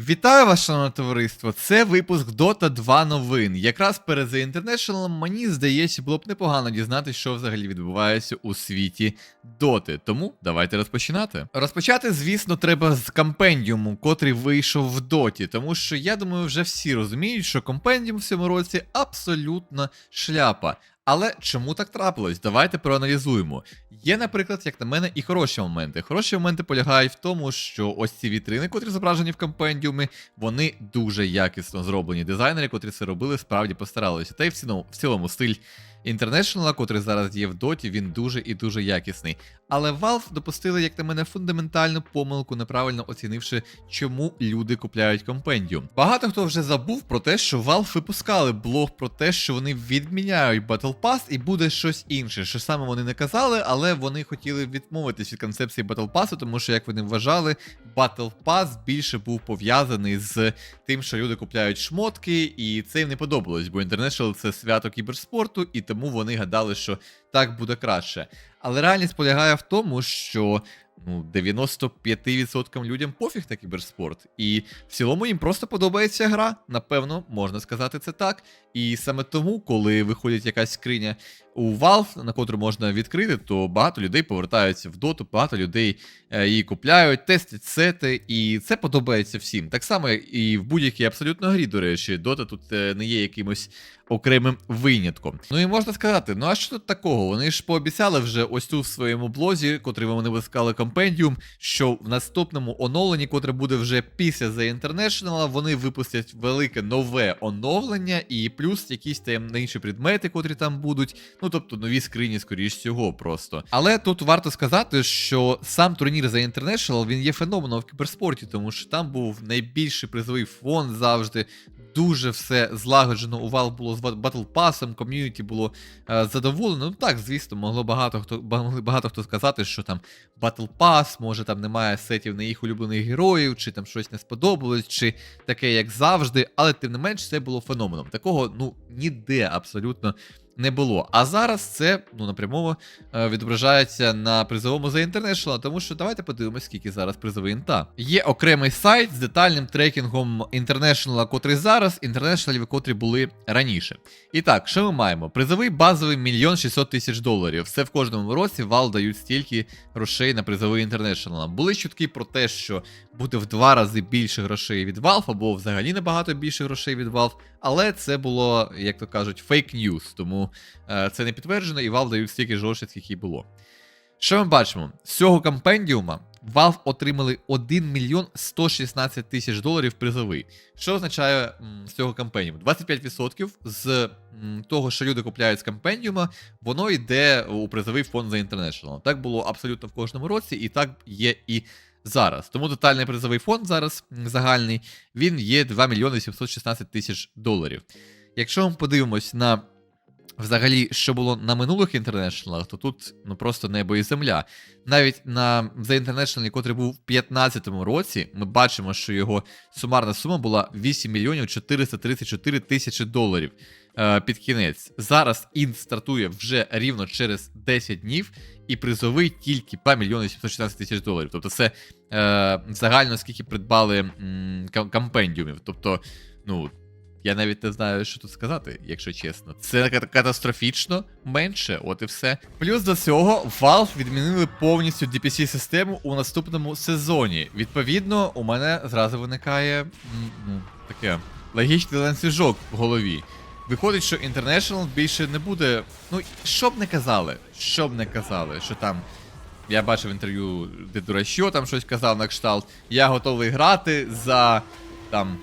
Вітаю вас, шановне товариство! Це випуск Dota 2 новин. Якраз перед The International мені здається, було б непогано дізнатися, що взагалі відбувається у світі Доти. Тому давайте розпочинати. Розпочати, звісно, треба з компендіуму, котрий вийшов в Доті, тому що я думаю, вже всі розуміють, що компендіум в цьому році абсолютно шляпа. Але чому так трапилось? Давайте проаналізуємо. Є, наприклад, як на мене, і хороші моменти. Хороші моменти полягають в тому, що ось ці вітрини, котрі зображені в компендіумі, вони дуже якісно зроблені. Дизайнери, котрі це робили, справді постаралися. Та й в цілому, в цілому стиль International, котрий зараз є в доті, він дуже і дуже якісний. Але Valve допустили, як на мене, фундаментальну помилку, неправильно оцінивши, чому люди купляють компендіум. Багато хто вже забув про те, що Valve випускали блог про те, що вони відміняють Battle Pass і буде щось інше. Що саме вони не казали, але вони хотіли відмовитись від концепції Battle Pass, тому що, як вони вважали, Battle Pass більше був пов'язаний з тим, що люди купляють шмотки, і це їм не подобалось, бо International це свято кіберспорту, і тому вони гадали, що так буде краще. Але реальність полягає в тому, що ну, 95% людям пофіг на кіберспорт. І в цілому їм просто подобається гра. Напевно, можна сказати це так. І саме тому, коли виходить якась скриня у Valve, на котру можна відкрити, то багато людей повертаються в доту, багато людей е, її купляють, тестять сети, і це подобається всім. Так само і в будь-якій абсолютно грі, до речі, дота тут е, не є якимось окремим винятком. Ну і можна сказати, ну а що тут такого? Вони ж пообіцяли вже ось тут в своєму блозі, котрий вони вискали компендіум, що в наступному оновленні, котре буде вже після The International, вони випустять велике нове оновлення і плюс якісь таємничі предмети, котрі там будуть. Ну тобто нові скрині, скоріш всього, просто. Але тут варто сказати, що сам турнір The International він є феноменом в кіберспорті, тому що там був найбільший призовий фонд завжди. Дуже все злагоджено. У Valve було з Battle Pass, ком'юніті було е, задоволено. Ну так, звісно, могло багато хто могли багато хто сказати, що там Battle Pass, може там немає сетів на їх улюблених героїв, чи там щось не сподобалось, чи таке, як завжди. Але тим не менш, це було феноменом. Такого ну ніде абсолютно не було. А зараз це ну напряму е, відображається на призовому за International, тому що давайте подивимось, скільки зараз призовий інта. Є окремий сайт з детальним трекінгом International, котрий зараз, International, котрі були раніше. І так, що ми маємо? Призовий базовий мільйон 600 тисяч доларів. Все в кожному році Valve дають стільки грошей на призовий International. Були чутки про те, що буде в два рази більше грошей від Valve, або взагалі набагато більше грошей від Valve. Але це було, як то кажуть, фейк ньюс, тому е, це не підтверджено, і Valve дають стільки грошей, скільки було. Що ми бачимо? З цього компендіума Valve отримали 1 мільйон 116 тисяч доларів призовий. Що означає з цього компендіуму? 25% з того, що люди купляють з компендіума, воно йде у призовий фонд за International. Так було абсолютно в кожному році, і так є і зараз. Тому тотальний призовий фонд зараз загальний, він є 2 мільйони 716 тисяч доларів. Якщо ми подивимось на взагалі, що було на минулих інтернешналах, то тут ну просто небо і земля. Навіть на The International, котрий був в 2015 році, ми бачимо, що його сумарна сума була 8 мільйонів 434 тисячі доларів е, під кінець. Зараз інт стартує вже рівно через 10 днів, і призовий тільки 2 мільйони 716 тисяч доларів. Тобто це е, загально скільки придбали м, кам- компендіумів. Тобто, ну. Я навіть не знаю, що тут сказати, якщо чесно. Це катастрофічно менше, от і все. Плюс до цього Valve відмінили повністю DPC-систему у наступному сезоні. Відповідно, у мене зразу виникає ну, таке логічний ланцюжок в голові. Виходить, що International більше не буде. Ну, що б не казали, що б не казали, що там. Я бачив інтерв'ю, де Дурачо там щось казав на кшталт. Я готовий грати за там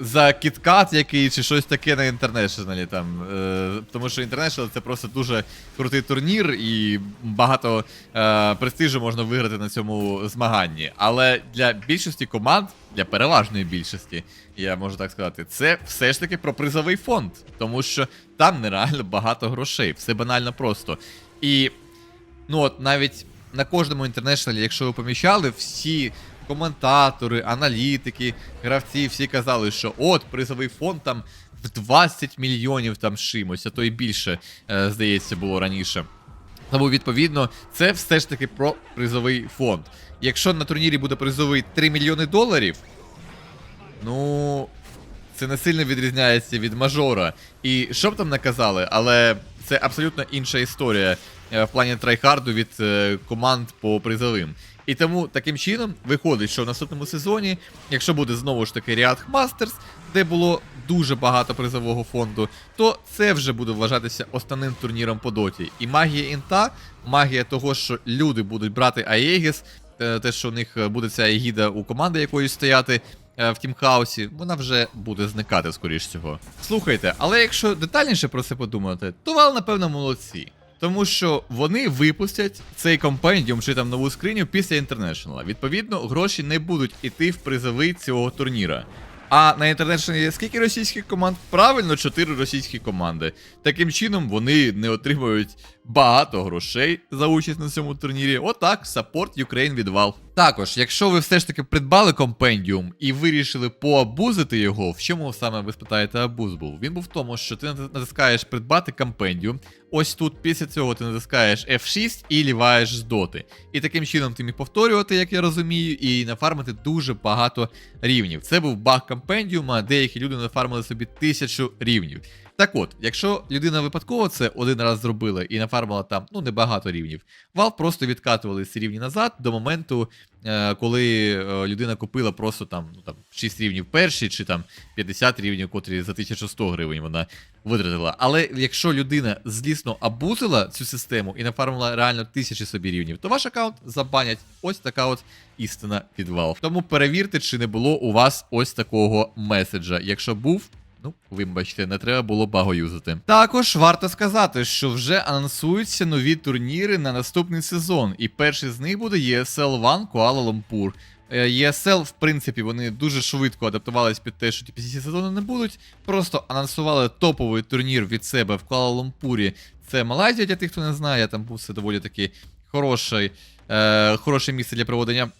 за кіткат який чи щось таке на інтернешналі там. Е, тому що International це просто дуже крутий турнір і багато е, престижу можна виграти на цьому змаганні. Але для більшості команд, для переважної більшості, я можу так сказати, це все ж таки про призовий фонд. Тому що там нереально багато грошей, все банально просто. І ну от навіть на кожному інтернешналі, якщо ви помічали, всі коментатори, аналітики, гравці всі казали, що от призовий фонд там в 20 мільйонів там чимось, а то і більше, е, здається, було раніше. Тому, відповідно, це все ж таки про призовий фонд. Якщо на турнірі буде призовий 3 мільйони доларів, ну це не сильно відрізняється від мажора. І що б там не казали, але це абсолютно інша історія е, в плані трайхарду від е, команд по призовим. І тому таким чином виходить, що в наступному сезоні, якщо буде знову ж таки Ріад Мастерс, де було дуже багато призового фонду, то це вже буде вважатися основним турніром по доті. І магія інта, магія того, що люди будуть брати Аегіс, е, те, що у них е, буде ця егіда у команди якоїсь стояти. е, В тімхаусі, вона вже буде зникати, скоріш всього. Слухайте, але якщо детальніше про це подумати, то Вал, напевно, молодці. Тому що вони випустять цей компендіум чи там нову скриню після інтернешнала. Відповідно, гроші не будуть іти в призовий цього турніра. А на інтернешнл є скільки російських команд? Правильно, 4 російські команди. Таким чином вони не отримують багато грошей за участь на цьому турнірі. Отак, Support Ukraine від Valve. Також, якщо ви все ж таки придбали компендіум і вирішили поабузити його, в чому саме ви спитаєте абуз був? Він був в тому, що ти натискаєш придбати компендіум. Ось тут після цього ти натискаєш F6 і ліваєш з доти. І таким чином ти міг повторювати, як я розумію, і нафармити дуже багато рівнів. Це був баг компендіума, деякі люди нафармили собі тисячу рівнів. Так от, якщо людина випадково це один раз зробила і нафармила там ну небагато рівнів, Valve просто відкатували ці рівні назад до моменту, е, коли е, людина купила просто там, ну, там 6 рівнів перші, чи там 50 рівнів, котрі за 1100 гривень вона витратила. Але якщо людина злісно абузила цю систему і нафармила реально тисячі собі рівнів, то ваш аккаунт забанять. Ось така от істина від Valve. Тому перевірте, чи не було у вас ось такого меседжа. Якщо був. Ну, вибачте, не треба було баго юзати. Також варто сказати, що вже анонсуються нові турніри на наступний сезон, і перший з них буде ESL One Kuala Lumpur. Е, ESL, в принципі, вони дуже швидко адаптувались під те, що ті після сезону не будуть. Просто анонсували топовий турнір від себе в Куала-Лумпурі. Це Малайзія, для тих, хто не знає, там був все доволі таки хороший, е, хороше місце для проведення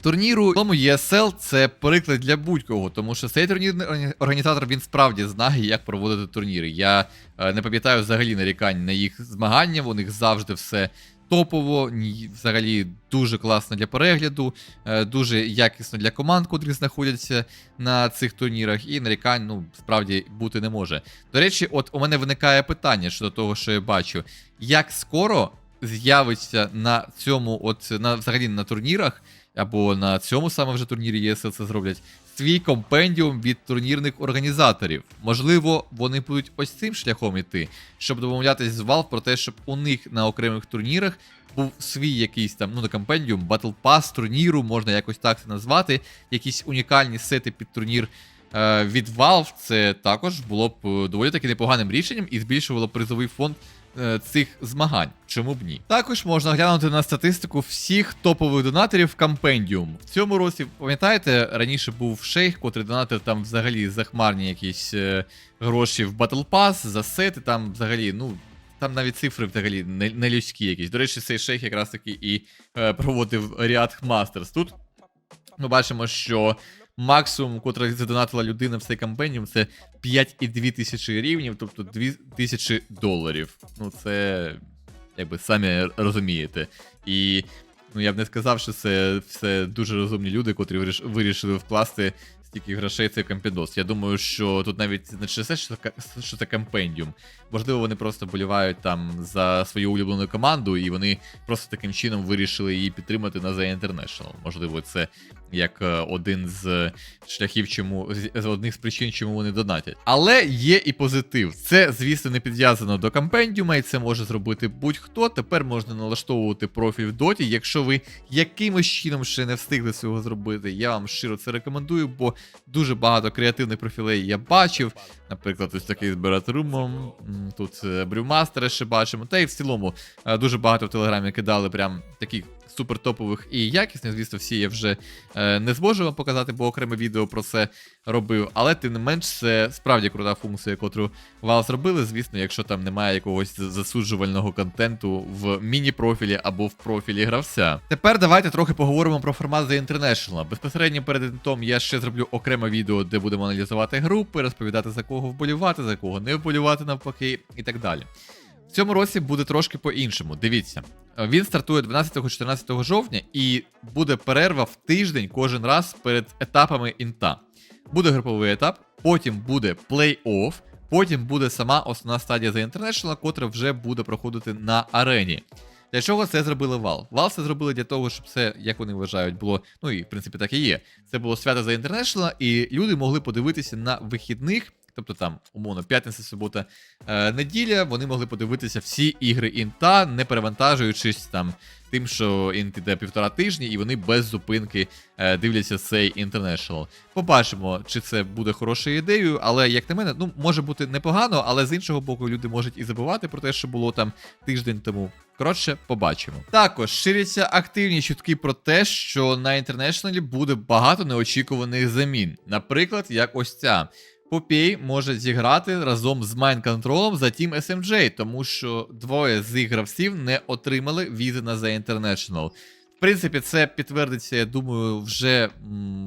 турніру. Тому ESL це приклад для будь-кого, тому що цей турнірний органі- організатор він справді знає, як проводити турніри. Я е, не пам'ятаю взагалі нарікань на їх змагання, у них завжди все топово, взагалі дуже класно для перегляду, е, дуже якісно для команд, котрі знаходяться на цих турнірах, і нарікань ну справді бути не може. До речі, от у мене виникає питання щодо того, що я бачу, як скоро з'явиться на цьому, от на взагалі на турнірах, або на цьому саме вже турнірі ESL це зроблять. Свій компендіум від турнірних організаторів. Можливо, вони будуть ось цим шляхом іти, щоб домовлятись з Valve про те, щоб у них на окремих турнірах був свій якийсь там, ну не компендіум, Battle Pass турніру, можна якось так це назвати, якісь унікальні сети під турнір е, від Valve. Це також було б е, доволі таки непоганим рішенням і збільшувало призовий фонд цих змагань. Чому б ні? Також можна глянути на статистику всіх топових донаторів Compendium. В цьому році, пам'ятаєте, раніше був шейх, котрий донатив там взагалі захмарні якісь е, гроші в Battle Pass, за сети, там взагалі, ну. Там навіть цифри взагалі не, людські якісь. До речі, цей шейх якраз таки і е, проводив React Masters. Тут ми бачимо, що максимум, котрий задонатила людина в цей кампеніум, це 5,2 тисячі рівнів, тобто 2 тисячі доларів. Ну, це, якби самі розумієте. І ну, я б не сказав, що це все дуже розумні люди, котрі вирішили вкласти стільки грошей в цей компендос. Я думаю, що тут навіть не через те, що це, що це компендіум. Можливо, вони просто болівають там за свою улюблену команду, і вони просто таким чином вирішили її підтримати на The International. Можливо, це як е, один з шляхів, чому з одних з причин, чому вони донатять. Але є і позитив. Це, звісно, не підв'язано до компендіума, і це може зробити будь-хто. Тепер можна налаштовувати профіль в доті. Якщо ви якимось чином ще не встигли цього зробити, я вам щиро це рекомендую, бо дуже багато креативних профілей я бачив. Наприклад, ось такий з Бератрумом, тут е, Брюмастера ще бачимо. Та й в цілому е, дуже багато в телеграмі кидали прям таких супер топових і якісних. Звісно, всі я вже е, не зможу вам показати, бо окреме відео про це робив. Але тим не менш, це справді крута функція, яку Valve зробили. Звісно, якщо там немає якогось засуджувального контенту в міні-профілі або в профілі гравця. Тепер давайте трохи поговоримо про формат The International. Безпосередньо перед тим я ще зроблю окреме відео, де будемо аналізувати групи, розповідати за кого вболівати, за кого не вболівати навпаки, і так далі. В цьому році буде трошки по-іншому. Дивіться, він стартує 12-14 жовтня і буде перерва в тиждень кожен раз перед етапами інта. Буде груповий етап, потім буде плей-офф, потім буде сама основна стадія The International, котра вже буде проходити на арені. Для чого це зробили Valve? Valve це зробили для того, щоб це, як вони вважають, було, ну і в принципі так і є. Це було свято The International, і люди могли подивитися на вихідних, тобто там, умовно, п'ятниця, субота, е, неділя, вони могли подивитися всі ігри інта, не перевантажуючись там тим, що інт іде півтора тижні, і вони без зупинки е, дивляться цей International. Побачимо, чи це буде хорошою ідеєю, але як на мене, ну може бути непогано, але з іншого боку, люди можуть і забувати про те, що було там тиждень тому. Коротше, побачимо. Також ширяться активні чутки про те, що на інтернешналі буде багато неочікуваних замін. Наприклад, як ось ця. Попей може зіграти разом з Майнконтролом за Team SMJ, тому що двоє з гравців не отримали візи на The International. Принципі, це підтвердиться, я думаю, вже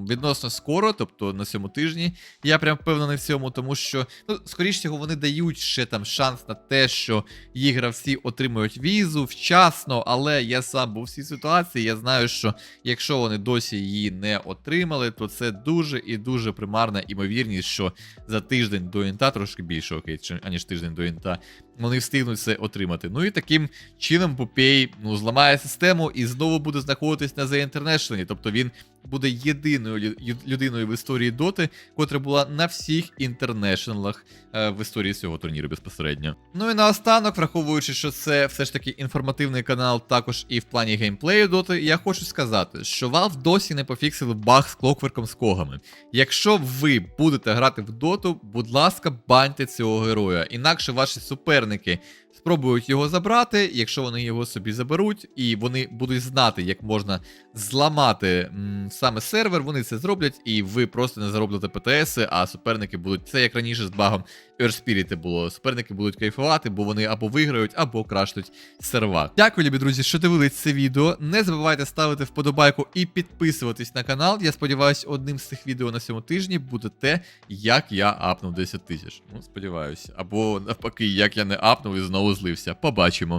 відносно скоро, тобто на цьому тижні. Я прям впевнений в цьому, тому що, ну, скоріш всього, вони дають ще там шанс на те, що їх гравці отримують візу вчасно, але я сам був в цій ситуації. Я знаю, що якщо вони досі її не отримали, то це дуже і дуже примарна імовірність, що за тиждень до інта, трошки більше, окей, аніж тиждень до інта, вони встигнуть це отримати. Ну і таким чином Попей ну, зламає систему і знову буде знаходитись на The International, тобто він буде єдиною лю- людиною в історії Доти, котра була на всіх інтернешнлах е, в історії цього турніру безпосередньо. Ну і наостанок, враховуючи, що це все ж таки інформативний канал, також і в плані геймплею Доти, я хочу сказати, що Valve досі не пофіксили баг з клокверком з когами. Якщо ви будете грати в доту, будь ласка, баньте цього героя. Інакше ваші суперники спробують його забрати. Якщо вони його собі заберуть, і вони будуть знати, як можна зламати м, саме сервер, вони це зроблять, і ви просто не заробите ПТС, а суперники будуть це як раніше з багом Spirit було. Суперники будуть кайфувати, бо вони або виграють, або краштуть сервак. Дякую, любі друзі, що дивились це відео. Не забувайте ставити вподобайку і підписуватись на канал. Я сподіваюся, одним з цих відео на цьому тижні буде те, як я апнув 10 тисяч. Ну, сподіваюся. Або навпаки, як я не апнув і знову злився. Побачимо.